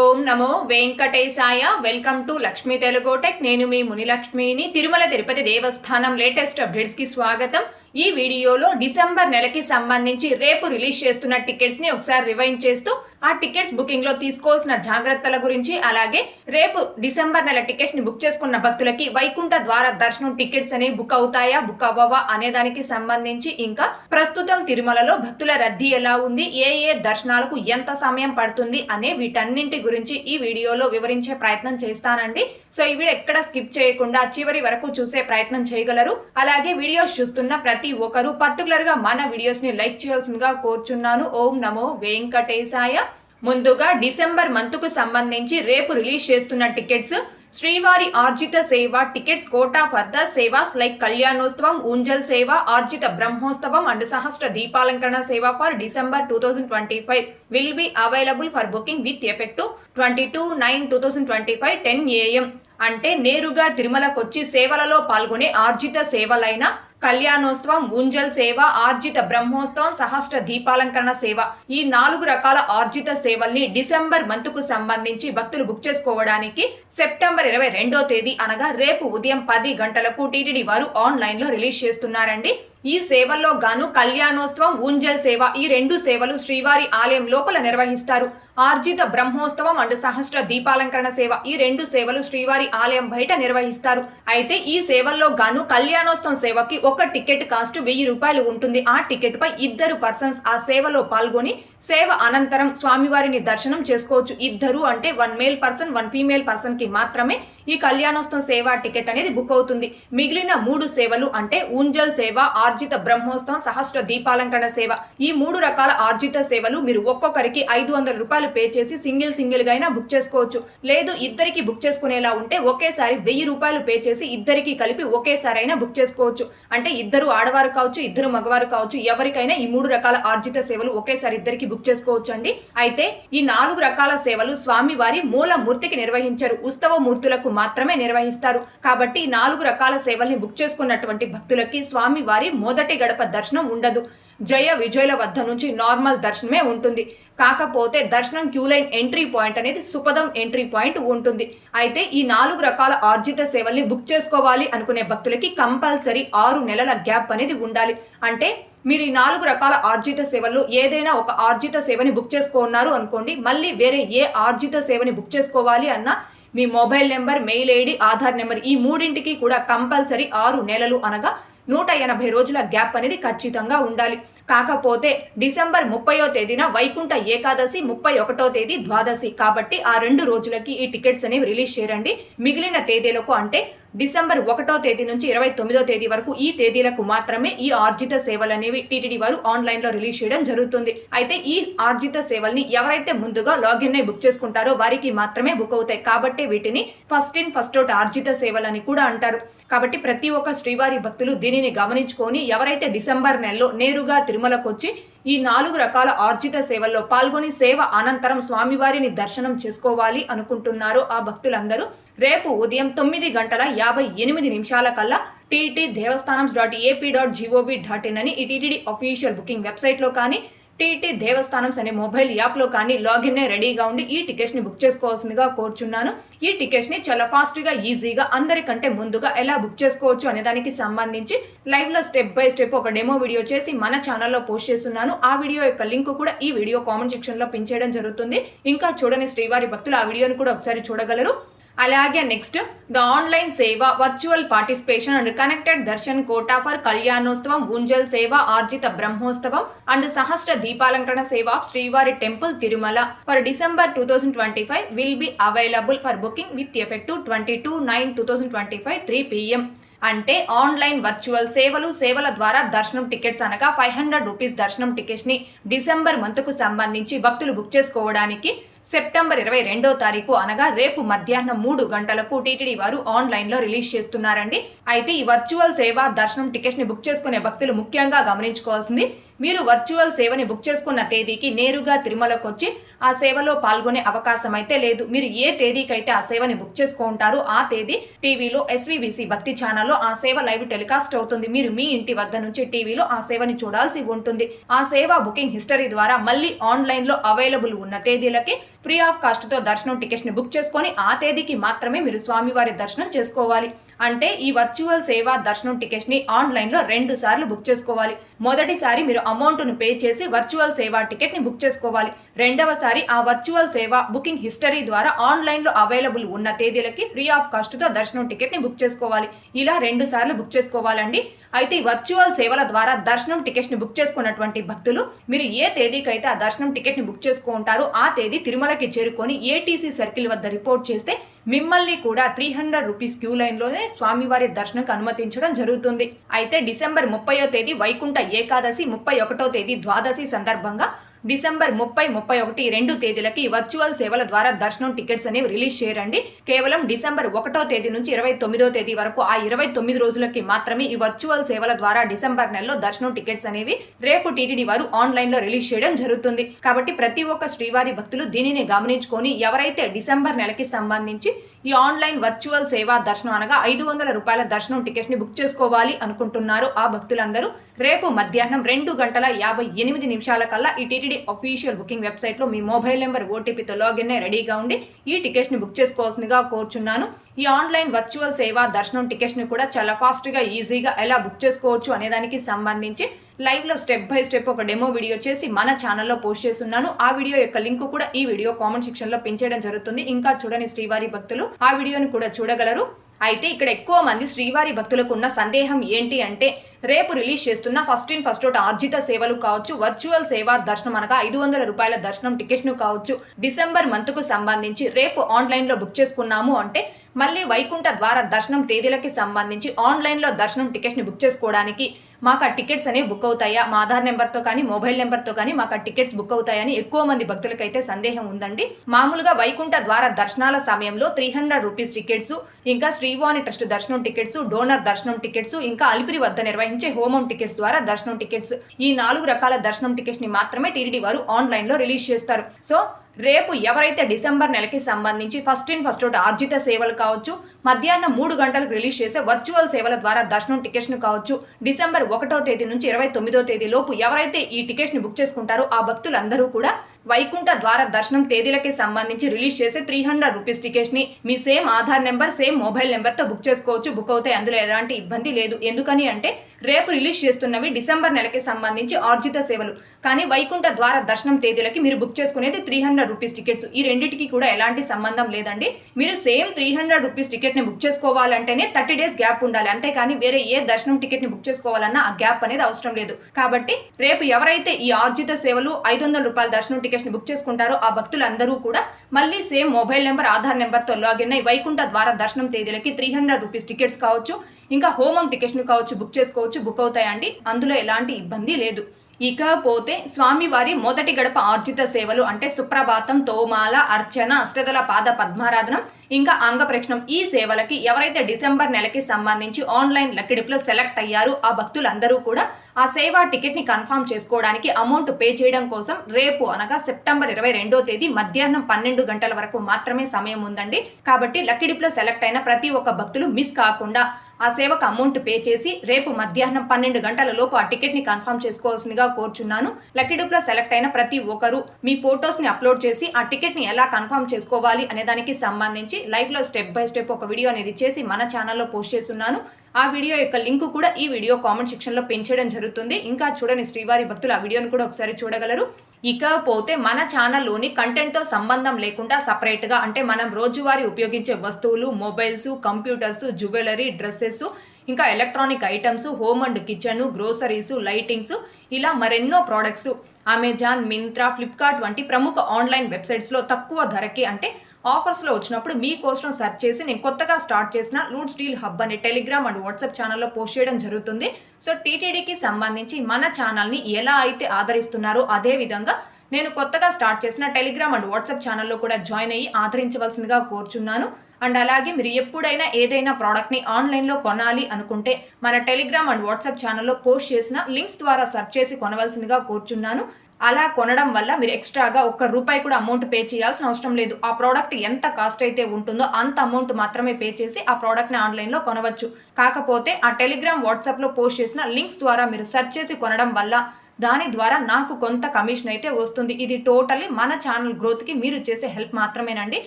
Om Namo Venkatesaya. Welcome to Lakshmi తెలుగోటెక్ నేను మీ మునిలక్ష్మిని. తిరుమల తిరుపతి దేవస్థానం latest అప్డేట్స్కి స్వాగతం. ఈ వీడియోలో డిసెంబర్ నెలకి సంబంధించి రేపు రిలీజ్ చేస్తున్న టికెట్స్ని ఒకసారి రివైండ్ చేస్తూ ఆ టికెట్స్ బుకింగ్లో తీసుకోవాల్సిన జాగ్రత్తల గురించి అలాగే రేపు డిసెంబర్ నెల టికెట్స్ని బుక్ చేసుకున్న భక్తులకి వైకుంఠ ద్వార దర్శనం టికెట్స్ అనేవి బుక్ అవుతాయా బుక్ అవ్వవా అనే దానికి సంబంధించి ఇంకా ప్రస్తుతం తిరుమలలో భక్తుల రద్దీ ఎలా ఉంది ఏ ఏ దర్శనాలకు ఎంత సమయం పడుతుంది అనే వీటన్నింటి గురించి ఈ వీడియోలో వివరించే ప్రయత్నం చేస్తానండి. సో ఈ వీడియో ఎక్కడ స్కిప్ చేయకుండా చివరి వరకు చూసే ప్రయత్నం చేయగలరు. అలాగే వీడియోస్ చూస్తున్న ప్రతి ఒక్కరు పర్టికులర్గా మన వీడియోస్ని లైక్ చేయాల్సిందిగా కోరుచున్నాను. ఓం నమో వెంకటేశాయ. ముందుగా డిసెంబర్ మంత్కు సంబంధించి రేపు రిలీజ్ చేస్తున్న tickets Srivari Arjitha seva tickets quota for the sevas like Kalyanotsavam Unjal seva Arjitha Brahmotsavam and Sahasra Deepalankarana seva for December two thousand twenty five. Will be available for booking with effect twenty two nine two thousand twenty five ten AM అంటే నేరుగా తిరుమలకొచ్చి సేవలలో పాల్గొనే ఆర్జిత సేవలైన కళ్యాణోత్సవం ఊంజల్ సేవ ఆర్జిత బ్రహ్మోత్సవం సహస్ర దీపాలంకరణ సేవ. ఈ నాలుగు రకాల ఆర్జిత సేవల్ని డిసెంబర్ మంత్కు సంబంధించి భక్తులు బుక్ చేసుకోవడానికి సెప్టెంబర్ ఇరవై రెండో తేదీ అనగా రేపు ఉదయం పది గంటలకు టీటీడీ వారు ఆన్లైన్లో రిలీజ్ చేస్తున్నారండి. ఈ సేవల్లో గాను కళ్యాణోత్సవం ఊంజల్ సేవ ఈ రెండు సేవలు శ్రీవారి ఆలయం లోపల నిర్వహిస్తారు. ఆర్జిత బ్రహ్మోత్సవం అండ్ సహస్ర దీపాలంకరణ సేవ. ఈ రెండు సేవలు శ్రీవారి ఆలయం బయట నిర్వహిస్తారు. అయితే ఈ సేవల్లో గాను కళ్యాణోత్సవం సేవకి ఒక టికెట్ కాస్ట్ వెయ్యి రూపాయలు ఉంటుంది. ఆ టికెట్ పై ఇద్దరు పర్సన్స్ ఆ సేవలో పాల్గొని సేవ అనంతరం స్వామివారిని దర్శనం చేసుకోవచ్చు. ఇద్దరు అంటే one male person one female పర్సన్కి మాత్రమే ఈ కళ్యాణోత్సవం సేవ టికెట్ అనేది బుక్ అవుతుంది. మిగిలిన మూడు సేవలు అంటే ఊంజల్ సేవ ఆర్జిత బ్రహ్మోత్సవం సహస్ర దీపాలంకరణ సేవ. ఈ మూడు రకాల ఆర్జిత సేవలు మీరు ఒక్కొక్కరికి ఐదు వందల రూపాయలు పే చేసి సింగిల్ సింగిల్గా అయినా బుక్ చేసుకోవచ్చు. లేదు ఇద్దరికి బుక్ చేసుకునేలా ఉంటే ఒకేసారి వెయ్యి రూపాయలు పే చేసి ఇద్దరికి కలిపి ఒకేసారి అయినా బుక్ చేసుకోవచ్చు. అంటే ఇద్దరు ఆడవారు కావచ్చు ఇద్దరు మగవారు కావచ్చు ఎవరికైనా ఈ మూడు రకాల ఆర్జిత సేవలు ఒకేసారి ఇద్దరికి బుక్ చేసుకోవచ్చు అండి అయితే ఈ నాలుగు రకాల సేవలు స్వామి వారి మూల మూర్తికి నిర్వహించరు. ఉత్సవ మూర్తులకు మాత్రమే నిర్వహిస్తారు. కాబట్టి ఈ నాలుగు రకాల సేవల్ని బుక్ చేసుకున్నటువంటి భక్తులకి స్వామి వారి మొదటి గడప దర్శనం ఉండదు. జయ విజయుల వద్ద నుంచి నార్మల్ దర్శనమే ఉంటుంది. కాకపోతే దర్శనం క్యూ లైన్ ఎంట్రీ పాయింట్ అనేది సుపదం ఎంట్రీ పాయింట్ ఉంటుంది. అయితే ఈ నాలుగు రకాల ఆర్జిత సేవల్ని బుక్ చేసుకోవాలి అనుకునే భక్తులకి కంపల్సరీ ఆరు నెలల గ్యాప్ అనేది ఉండాలి. అంటే మీరు ఈ నాలుగు రకాల ఆర్జిత సేవల్లో ఏదైనా ఒక ఆర్జిత సేవని బుక్ చేసుకున్నారు అనుకోండి మళ్ళీ వేరే ఏ ఆర్జిత సేవని బుక్ చేసుకోవాలి అన్నా మీ mobile number mail ID Aadhaar number ఈ మూడింటికి కూడా కంపల్సరీ ఆరు నెలలు అనగా నూట ఎనభై రోజుల గ్యాప్ అనేది ఖచ్చితంగా ఉండాలి. కాకపోతే డిసెంబర్ ముప్పయో తేదీన వైకుంఠ ఏకాదశి ముప్పై ఒకటో తేదీ ద్వాదశి. కాబట్టి ఆ రెండు రోజులకి ఈ టికెట్స్ అనేవి రిలీజ్ చేయండి మిగిలిన తేదీలకు అంటే డిసెంబర్ ఒకటో తేదీ నుంచి ఇరవై తొమ్మిదో తేదీ వరకు ఈ తేదీలకు మాత్రమే ఈ ఆర్జిత సేవలు అనేవి టీటీడీ వారు ఆన్లైన్లో రిలీజ్ చేయడం జరుగుతుంది. అయితే ఈ ఆర్జిత సేవల్ని ఎవరైతే ముందుగా లాగిన్ అయి బుక్ చేసుకుంటారో వారికి మాత్రమే బుక్ అవుతాయి. కాబట్టి వీటిని ఫస్ట్ ఇన్ ఫస్ట్ అవుట్ ఆర్జిత సేవలు అని కూడా అంటారు. కాబట్టి ప్రతి ఒక్క శ్రీవారి భక్తులు దీనిని గమనించుకొని ఎవరైతే డిసెంబర్ నెలలో నేరుగా తిరుమలకు వచ్చి ఈ నాలుగు రకాల ఆర్జిత సేవల్లో పాల్గొని సేవ అనంతరం స్వామివారిని దర్శనం చేసుకోవాలి అనుకుంటున్నారో ఆ భక్తులందరూ రేపు ఉదయం తొమ్మిది గంటల యాభై ఎనిమిది నిమిషాల కల్లా TT Devasthanam dot AP dot GOV dot in అని ఈ టీటీడీ అఫీషియల్ బుకింగ్ వెబ్సైట్లో కానీ టీటీ దేవస్థానమ్స్ అనే మొబైల్ యాప్లో కానీ లాగిన్ రెడీగా ఉండి ఈ టికెట్స్ని బుక్ చేసుకోవాల్సిందిగా కోరుచున్నాను. ఈ టికెట్స్ని చాలా ఫాస్ట్గా ఈజీగా అందరికంటే ముందుగా ఎలా బుక్ చేసుకోవచ్చు అనే దానికి సంబంధించి లైవ్లో స్టెప్ బై స్టెప్ ఒక డెమో వీడియో చేసి మన ఛానల్లో పోస్ట్ చేస్తున్నాను. ఆ వీడియో యొక్క లింక్ కూడా ఈ వీడియో కామెంట్ సెక్షన్లో పిన్ చేయడం జరుగుతుంది. ఇంకా చూడని శ్రీవారి భక్తులు ఆ వీడియోని కూడా ఒకసారి చూడగలరు. అలాగే next the online seva virtual participation and connected darshan quota for Kalyanotsavam Unjal seva ఆర్జిత Brahmotsavam and Sahasra Deepalankarana seva of Srivari temple Tirumala for December two thousand twenty five will be available for booking with effective twenty two nine two thousand twenty five three PM అంటే online virtual సేవలు సేవల ద్వారా దర్శనం tickets అనగా five hundred rupees దర్శనం టికెట్స్ని December మంత్కు సంబంధించి భక్తులు book చేసుకోవడానికి సెప్టెంబర్ ఇరవై రెండో తారీఖు అనగా రేపు మధ్యాహ్నం మూడు గంటలకు టీటీడీ వారు ఆన్లైన్లో రిలీజ్ చేస్తున్నారండి. అయితే ఈ వర్చువల్ సేవ దర్శనం టికెట్స్ని బుక్ చేసుకునే భక్తులు ముఖ్యంగా గమనించుకోవాల్సింది మీరు వర్చువల్ సేవని బుక్ చేసుకున్న తేదీకి నేరుగా తిరుమలకు వచ్చి ఆ సేవలో పాల్గొనే అవకాశం అయితే లేదు. మీరు ఏ తేదీకైతే ఆ సేవని బుక్ చేసుకుంటారో ఆ తేదీ టీవీలో ఎస్వీబీసీ భక్తి ఛానల్లో ఆ సేవ లైవ్ టెలికాస్ట్ అవుతుంది. మీరు మీ ఇంటి వద్ద నుంచి టీవీలో ఆ సేవని చూడాల్సి ఉంటుంది. ఆ సేవ బుకింగ్ హిస్టరీ ద్వారా మళ్ళీ ఆన్లైన్లో అవైలబుల్ ఉన్న తేదీలకి ఫ్రీ ఆఫ్ కాస్ట్తో దర్శనం టికెట్స్ని బుక్ చేసుకొని ఆ తేదీకి మాత్రమే మీరు స్వామివారి దర్శనం చేసుకోవాలి. అంటే ఈ వర్చువల్ సేవ దర్శనం టికెట్స్ని ఆన్లైన్లో రెండు సార్లు బుక్ చేసుకోవాలి. మొదటిసారి మీరు అమౌంట్ను పే చేసి వర్చువల్ సేవ టికెట్ని బుక్ చేసుకోవాలి. రెండవసారి ఆ వర్చువల్ సేవ బుకింగ్ హిస్టరీ ద్వారా ఆన్లైన్లో అవైలబుల్ ఉన్న తేదీలకి ఫ్రీ ఆఫ్ కాస్ట్తో దర్శనం టికెట్ని బుక్ చేసుకోవాలి. ఇలా రెండు సార్లు బుక్ చేసుకోవాలండి. అయితే ఈ వర్చువల్ సేవల ద్వారా దర్శనం టికెట్ని ని బుక్ చేసుకున్నటువంటి భక్తులు మీరు ఏ తేదీకైతే ఆ దర్శనం టికెట్ని బుక్ చేసుకుంటారో ఆ తేదీ తిరుమలకి చేరుకొని ఏటీసీ సర్కిల్ వద్ద రిపోర్ట్ చేస్తే మిమ్మల్ని కూడా త్రీ హండ్రెడ్ రూపీస్ క్యూ లైన్లోనే స్వామివారి దర్శనంకు అనుమతించడం జరుగుతుంది. అయితే డిసెంబర్ ముప్పయో తేదీ వైకుంఠ ఏకాదశి ముప్పై ఒకటో తేదీ ద్వాదశి సందర్భంగా డిసెంబర్ ముప్పై ముప్పై ఒకటి రెండు తేదీలకి వర్చువల్ సేవల ద్వారా దర్శనం టికెట్స్ అనేవి రిలీజ్ చేయరండి కేవలం డిసెంబర్ ఒకటో తేదీ నుంచి ఇరవై తొమ్మిదో తేదీ వరకు ఆ ఇరవై తొమ్మిది రోజులకి మాత్రమే ఈ వర్చువల్ సేవల ద్వారా డిసెంబర్ నెలలో దర్శనం టికెట్స్ అనేవి రేపు టీటీడీ వారు ఆన్లైన్లో రిలీజ్ చేయడం జరుగుతుంది. కాబట్టి ప్రతి ఒక్క శ్రీవారి భక్తులు దీనిని గమనించుకొని ఎవరైతే డిసెంబర్ నెలకి సంబంధించి ఈ ఆన్లైన్ వర్చువల్ సేవా దర్శనం అనగా ఐదు వందల రూపాయల దర్శనం టికెట్స్ని బుక్ చేసుకోవాలి అనుకుంటున్నారు ఆ భక్తులందరూ రేపు మధ్యాహ్నం రెండు గంటల యాభై ఎనిమిది నిమిషాల కల్లా ఈ టీటీడీ అఫీషియల్ బుకింగ్ వెబ్సైట్లో మీ మొబైల్ నెంబర్ ఓటీపీతో లాగిన్ అయి రెడీగా ఉండి ఈ టికెట్స్ని బుక్ చేసుకోవాల్సిందిగా కోరుచున్నాను. ఈ ఆన్లైన్ వర్చువల్ సేవా దర్శనం టికెట్స్ని కూడా చాలా ఫాస్ట్గా ఈజీగా ఎలా బుక్ చేసుకోవచ్చు అనేదానికి సంబంధించి లైవ్లో స్టెప్ బై స్టెప్ ఒక డెమో వీడియో చేసి మన ఛానల్లో పోస్ట్ చేస్తున్నాను. ఆ వీడియో యొక్క లింక్ కూడా ఈ వీడియో కామెంట్ సెక్షన్లో పెంచేయడం జరుగుతుంది. ఇంకా చూడని శ్రీవారి భక్తులు ఆ వీడియోని కూడా చూడగలరు. అయితే ఇక్కడ ఎక్కువ మంది శ్రీవారి భక్తులకు ఉన్న సందేహం ఏంటి అంటే రేపు రిలీజ్ చేస్తున్న ఫస్ట్ ఇన్ ఫస్ట్ అవుట్ ఆర్జిత సేవలు కావచ్చు వర్చువల్ సేవా దర్శనం అనగా ఐదు వందల రూపాయల దర్శనం టికెట్స్ను కావచ్చు. డిసెంబర్ మంత్కు సంబంధించి రేపు ఆన్లైన్లో బుక్ చేసుకున్నాము అంటే మళ్ళీ వైకుంఠ ద్వారా దర్శనం తేదీలకి సంబంధించి ఆన్లైన్లో దర్శనం టికెట్స్ని బుక్ చేసుకోవడానికి మాకు ఆ టికెట్స్ అనేవి బుక్ అవుతాయా? మా ఆధార్ నెంబర్తో కానీ మొబైల్ నెంబర్తో కానీ మాకు ఆ టికెట్స్ బుక్ అవుతాయని ఎక్కువ మంది భక్తులకైతే సందేహం ఉందండి. మామూలుగా వైకుంఠ ద్వారా దర్శనాల సమయంలో త్రీ హండ్రెడ్ రూపీస్ టికెట్స్ ఇంకా శ్రీవాణి ట్రస్ట్ దర్శనం టికెట్స్ డోనర్ దర్శనం టికెట్స్ ఇంకా అలిపిరి వద్ద నిర్వహించే హోమం టికెట్స్ ద్వారా దర్శనం టికెట్స్. ఈ నాలుగు రకాల దర్శనం టికెట్స్ని మాత్రమే టీడీ వారు ఆన్లైన్లో రిలీజ్ చేస్తారు. సో రేపు ఎవరైతే డిసెంబర్ నెలకి సంబంధించి ఫస్ట్ ఇన్ ఫస్ట్ అవుట్ ఆర్జిత సేవలు కావచ్చు మధ్యాహ్నం మూడు గంటలకు రిలీజ్ చేసే వర్చువల్ సేవల ద్వారా దర్శనం టికెట్స్ను కావచ్చు డిసెంబర్ ఒకటో తేదీ నుంచి ఇరవై తొమ్మిదో తేదీ లోపు ఎవరైతే ఈ టికెట్స్ని బుక్ చేసుకుంటారో ఆ భక్తులందరూ కూడా వైకుంఠ ద్వార దర్శనం తేదీలకి సంబంధించి రిలీజ్ చేసే త్రీ హండ్రెడ్ రూపీస్ టికెట్స్ని మీ same Aadhaar number same mobile నెంబర్తో బుక్ చేసుకోవచ్చు. బుక్ అవుతాయి. అందులో ఎలాంటి ఇబ్బంది లేదు. ఎందుకని అంటే రేపు రిలీజ్ చేస్తున్నవి డిసెంబర్ నెలకి సంబంధించి ఆర్జిత సేవలు. కానీ వైకుంఠ ద్వార దర్శనం తేదీలకి మీరు బుక్ చేసుకునేది త్రీ హండ్రెడ్ రూపీస్ టికెట్స్ ఈ రెండింటికి కూడా ఎలాంటి సంబంధం లేదండి. మీరు సేమ్ త్రీ హండ్రెడ్ రూపీస్ టికెట్ని బుక్ చేసుకోవాలంటేనే థర్టీ డేస్ గ్యాప్ ఉండాలి. అంతేకాని వేరే ఏ దర్శనం టికెట్ని బుక్ చేసుకోవాలన్నా ఆ గ్యాప్ అనేది అవసరం లేదు. కాబట్టి రేపు ఎవరైతే ఈ ఆర్జిత సేవలు ఐదు వందల రూపాయల దర్శనం టికెట్స్ని బుక్ చేసుకుంటారో ఆ భక్తులందరూ కూడా మళ్ళీ సేమ్ మొబైల్ నెంబర్ ఆధార్ నెంబర్తో లాగిన్ అయి వైకుంఠ ద్వారా దర్శనం తేదీలకి త్రీ హండ్రెడ్ రూపీస్ టికెట్స్ కావచ్చు. ఇంకా హోమం టికెట్స్ కావచ్చు బుక్ చేసుకోవచ్చు బుక్ అవుతాయండి అందులో ఎలాంటి ఇబ్బంది లేదు. ఇకపోతే స్వామివారి మొదటి గడప ఆర్జిత సేవలు అంటే సుప్రభాతం తోమాల అర్చన అష్టదల పాద పద్మారాధనం ఇంకా అంగప్రక్షణం ఈ సేవలకి ఎవరైతే డిసెంబర్ నెలకి సంబంధించి ఆన్లైన్ లక్కిడిపులో సెలెక్ట్ అయ్యారో ఆ భక్తులందరూ కూడా ఆ సేవా టికెట్ని కన్ఫర్మ్ చేసుకోవడానికి అమౌంట్ పే చేయడం కోసం రేపు అనగా సెప్టెంబర్ ఇరవై రెండో తేదీ మధ్యాహ్నం పన్నెండు గంటల వరకు మాత్రమే సమయం ఉందండి. కాబట్టి లక్కిడిపులో సెలెక్ట్ అయిన ప్రతి ఒక్క భక్తులు మిస్ కాకుండా ఆ సేవకు అమౌంట్ పే చేసి రేపు మధ్యాహ్నం పన్నెండు గంటల లోపు ఆ టికెట్ని కన్ఫర్మ్ చేసుకోవాల్సిందిగా కోరుచున్నాను. లక్కీ డూప్లో సెలెక్ట్ అయిన ప్రతి ఒక్కరు మీ ఫొటోస్ని అప్లోడ్ చేసి ఆ టికెట్ని ఎలా కన్ఫర్మ్ చేసుకోవాలి అనే దానికి సంబంధించి లైవ్లో స్టెప్ బై స్టెప్ ఒక వీడియో అనేది చేసి మన ఛానల్లో పోస్ట్ చేస్తున్నాను. ఆ వీడియో యొక్క లింక్ కూడా ఈ వీడియో కామెంట్ సెక్షన్లో పెంచడం జరుగుతుంది. ఇంకా చూడని శ్రీవారి భక్తులు ఆ వీడియోని కూడా ఒకసారి చూడగలరు. ఇకపోతే మన ఛానల్లోని కంటెంట్తో సంబంధం లేకుండా సపరేట్గా అంటే మనం రోజువారీ ఉపయోగించే వస్తువులు మొబైల్స్ కంప్యూటర్స్ జ్యువెలరీ డ్రెస్సెస్ ఇంకా electronic items home and kitchen groceries lightings ఇలా మరెన్నో ప్రోడక్ట్స్. అమెజాన్ మింత్రా ఫ్లిప్కార్ట్ వంటి ప్రముఖ ఆన్లైన్ వెబ్సైట్స్లో తక్కువ ధరకి అంటే ఆఫర్స్లో వచ్చినప్పుడు మీకోసం సెర్చ్ చేసి నేను కొత్తగా స్టార్ట్ చేసిన లూడ్ స్టీల్ హబ్ అనే టెలిగ్రామ్ అండ్ వాట్సాప్ ఛానల్లో పోస్ట్ చేయడం జరుగుతుంది. సో టీటీడీకి సంబంధించి మన ఛానల్ని ఎలా అయితే ఆదరిస్తున్నారో అదేవిధంగా నేను కొత్తగా స్టార్ట్ చేసిన టెలిగ్రామ్ అండ్ వాట్సాప్ ఛానల్లో కూడా జాయిన్ అయ్యి ఆదరించవలసిందిగా కోరుచున్నాను. అండ్ అలాగే మీరు ఎప్పుడైనా ఏదైనా ప్రోడక్ట్ని ఆన్లైన్లో కొనాలి అనుకుంటే మన టెలిగ్రామ్ అండ్ వాట్సాప్ ఛానల్లో పోస్ట్ చేసిన లింక్స్ ద్వారా సెర్చ్ చేసి కొనవలసిందిగా కోరుచున్నాను. అలా కొనడం వల్ల మీరు ఎక్స్ట్రాగా ఒక్క రూపాయి కూడా అమౌంట్ పే చేయాల్సిన అవసరం లేదు. ఆ ప్రోడక్ట్ ఎంత కాస్ట్ అయితే ఉంటుందో అంత అమౌంట్ మాత్రమే పే చేసి ఆ ప్రోడక్ట్ని ఆన్లైన్లో కొనవచ్చు. కాకపోతే ఆ టెలిగ్రామ్ వాట్సాప్లో పోస్ట్ చేసిన లింక్స్ ద్వారా మీరు సెర్చ్ చేసి కొనడం వల్ల దాని ద్వారా నాకు కొంత కమిషన్ అయితే వస్తుంది. ఇది టోటల్లీ మన ఛానల్ గ్రోత్కి మీరు చేసే హెల్ప్ మాత్రమేనండి.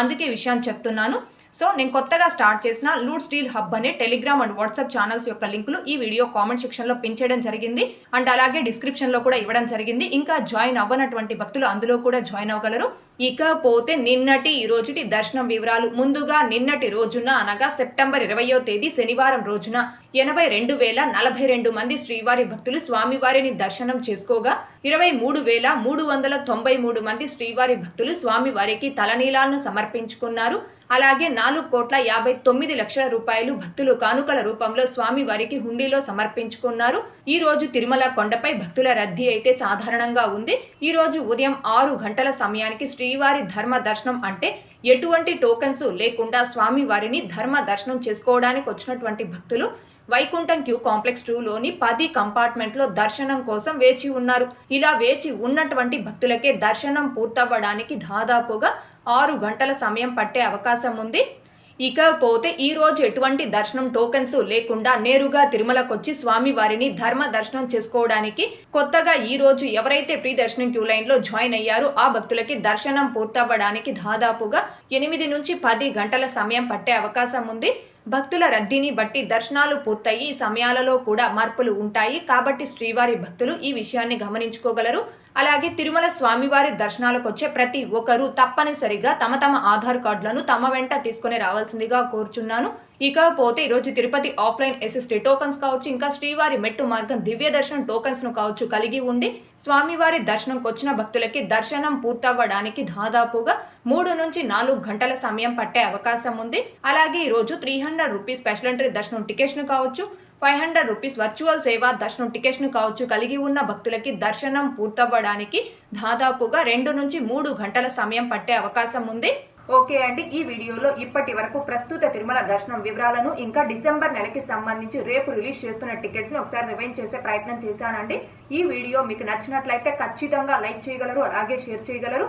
అందుకే విషయాన్ని చెప్తున్నాను. సో నేను కొత్తగా స్టార్ట్ చేసిన లూడ్ స్టీల్ హబ్ అనే టెలిగ్రామ్ అండ్ వాట్సాప్ ఛానల్స్ యొక్క లింకులు ఈ వీడియో కామెంట్ సెక్షన్లో పెంచేయడం జరిగింది. అండ్ అలాగే డిస్క్రిప్షన్లో కూడా ఇవ్వడం జరిగింది. ఇంకా జాయిన్ అవ్వనటువంటి భక్తులు అందులో కూడా జాయిన్ అవ్వగలరు. ఇకపోతే నిన్నటి ఈ రోజుటి దర్శనం వివరాలు. ముందుగా నిన్నటి రోజున అనగా సెప్టెంబర్ ఇరవయో తేదీ శనివారం రోజున ఎనభై రెండు వేల నలభై రెండు మంది శ్రీవారి భక్తులు స్వామివారిని దర్శనం చేసుకోగా ఇరవై మూడు వేల మూడు వందల తొంభై మూడు మంది శ్రీవారి భక్తులు స్వామివారికి తలనీలాలను సమర్పించుకున్నారు. అలాగే నాలుగు కోట్ల యాభై తొమ్మిది లక్షల రూపాయలు భక్తులు కానుకల రూపంలో స్వామి వారికి హుండీలో సమర్పించుకున్నారు. ఈ రోజు తిరుమల కొండపై భక్తుల రద్దీ అయితే సాధారణంగా ఉంది. ఈ రోజు ఉదయం ఆరు గంటల సమయానికి శ్రీవారి ధర్మ దర్శనం అంటే ఎటువంటి టోకన్స్ లేకుండా స్వామి వారిని ధర్మ దర్శనం చేసుకోవడానికి వచ్చినటువంటి భక్తులు వైకుంఠం క్యూ కాంప్లెక్స్ టూలోని పది కంపార్ట్మెంట్లో దర్శనం కోసం వేచి ఉన్నారు. ఇలా వేచి ఉన్నటువంటి భక్తులకే దర్శనం పూర్తవ్వడానికి దాదాపుగా ఆరు గంటల సమయం పట్టే అవకాశం ఉంది. ఇకపోతే ఈరోజు ఎటువంటి దర్శనం టోకెన్స్ లేకుండా నేరుగా తిరుమలకొచ్చి స్వామి వారిని ధర్మ దర్శనం చేసుకోవడానికి కొత్తగా ఈ రోజు ఎవరైతే ప్రీ దర్శనం క్యూ లైన్లో జాయిన్ అయ్యారో ఆ భక్తులకి దర్శనం పూర్తవ్వడానికి దాదాపుగా ఎనిమిది నుంచి పది గంటల సమయం పట్టే అవకాశం ఉంది. భక్తుల రద్దీని బట్టి దర్శనాలు పూర్తయి సమయాలలో కూడా మార్పులు ఉంటాయి. కాబట్టి శ్రీవారి భక్తులు ఈ విషయాన్ని గమనించుకోగలరు. అలాగే తిరుమల స్వామివారి దర్శనాలకు వచ్చే ప్రతి ఒక్కరూ తప్పనిసరిగా తమ తమ ఆధార్ కార్డులను తమ వెంట తీసుకుని రావాల్సిందిగా కోరుచున్నాను. ఇకపోతే ఈరోజు తిరుపతి ఆఫ్లైన్ ఎస్ఎస్టీ టోకన్స్ కావచ్చు ఇంకా శ్రీవారి మెట్టు మార్గం దివ్య దర్శనం టోకన్స్ను కావచ్చు కలిగి ఉండి స్వామివారి దర్శనంకి వచ్చిన భక్తులకి దర్శనం పూర్తవ్వడానికి దాదాపుగా మూడు నుంచి నాలుగు గంటల సమయం పట్టే అవకాశం ఉంది. అలాగే ఈరోజు three hundred rupees special entry దర్శనం టికెట్స్ను కావచ్చు ఫైవ్ హండ్రెడ్ రూపీస్ వర్చువల్ సేవ దర్శనం టికెట్స్ను కావచ్చు కలిగి ఉన్న భక్తులకి దర్శనం పూర్తవ్వడానికి దాదాపుగా రెండు నుంచి మూడు గంటల సమయం పట్టే అవకాశం ఉంది. ఓకే అండి ఈ వీడియోలో ఇప్పటి వరకు ప్రస్తుత తిరుమల దర్శనం వివరాలను ఇంకా డిసెంబర్ నెలకి సంబంధించి రేపు రిలీజ్ చేస్తున్న టికెట్స్ని ఒకసారి రివైన్ చేసే ప్రయత్నం చేశానండి. ఈ వీడియో మీకు నచ్చినట్లయితే ఖచ్చితంగా లైక్ చేయగలరు అలాగే షేర్ చేయగలరు.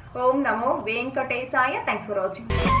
ఓం నమో వెంకటేశాయ. Thanks for watching